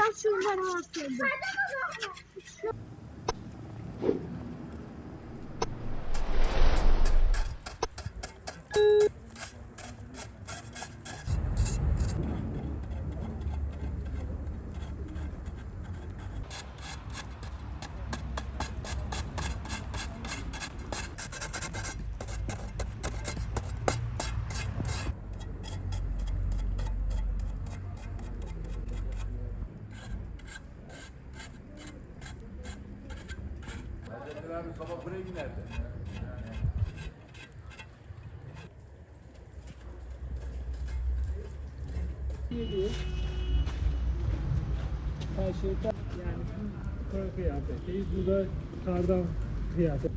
sen şuradan atıyordun. Abi sabah buraya giderdi. geliyor. Karşıda yani bu kar kıyafetteyiz. Bu da kardan kıyafet.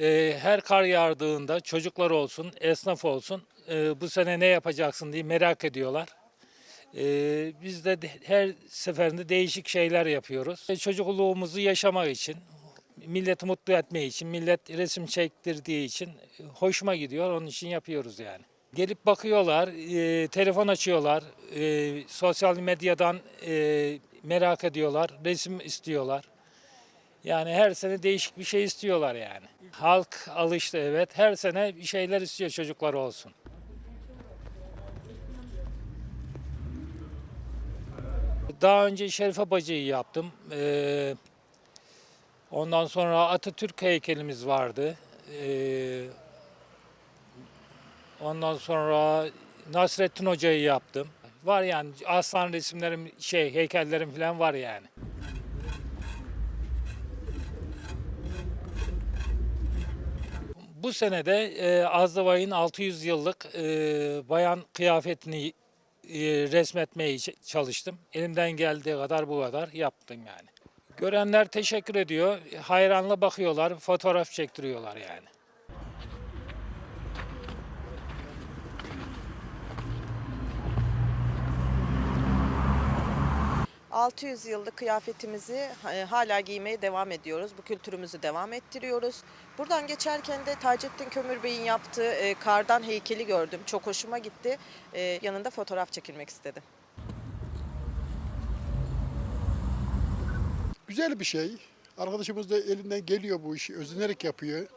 Ee, her kar yağdığında çocuklar olsun, esnaf olsun e, bu sene ne yapacaksın diye merak ediyorlar. Ee, biz de de- her seferinde değişik şeyler yapıyoruz. E, Çocukluğumuzu yaşamak için, milleti mutlu etmek için, millet resim çektirdiği için e, hoşuma gidiyor. Onun için yapıyoruz yani. Gelip bakıyorlar, e, telefon açıyorlar, e, sosyal medyadan e, merak ediyorlar, resim istiyorlar. Yani her sene değişik bir şey istiyorlar yani. Halk alıştı evet. Her sene bir şeyler istiyor çocuklar olsun. Daha önce Şerife Bacı'yı yaptım. Ee, ondan sonra Atatürk heykelimiz vardı. Ee, ondan sonra Nasrettin Hoca'yı yaptım. Var yani aslan resimlerim, şey heykellerim falan var yani. Bu senede e, Azdavay'ın 600 yıllık e, bayan kıyafetini e, resmetmeye çalıştım. Elimden geldiği kadar bu kadar yaptım yani. Görenler teşekkür ediyor, hayranla bakıyorlar, fotoğraf çektiriyorlar yani. – 600 yıllık kıyafetimizi e, hala giymeye devam ediyoruz. Bu kültürümüzü devam ettiriyoruz. Buradan geçerken de Taceddin Kömür Bey'in yaptığı e, kardan heykeli gördüm. Çok hoşuma gitti. E, Yanında fotoğraf çekilmek istedim. Güzel bir şey. Arkadaşımız da elinden geliyor bu işi, özenerek yapıyor.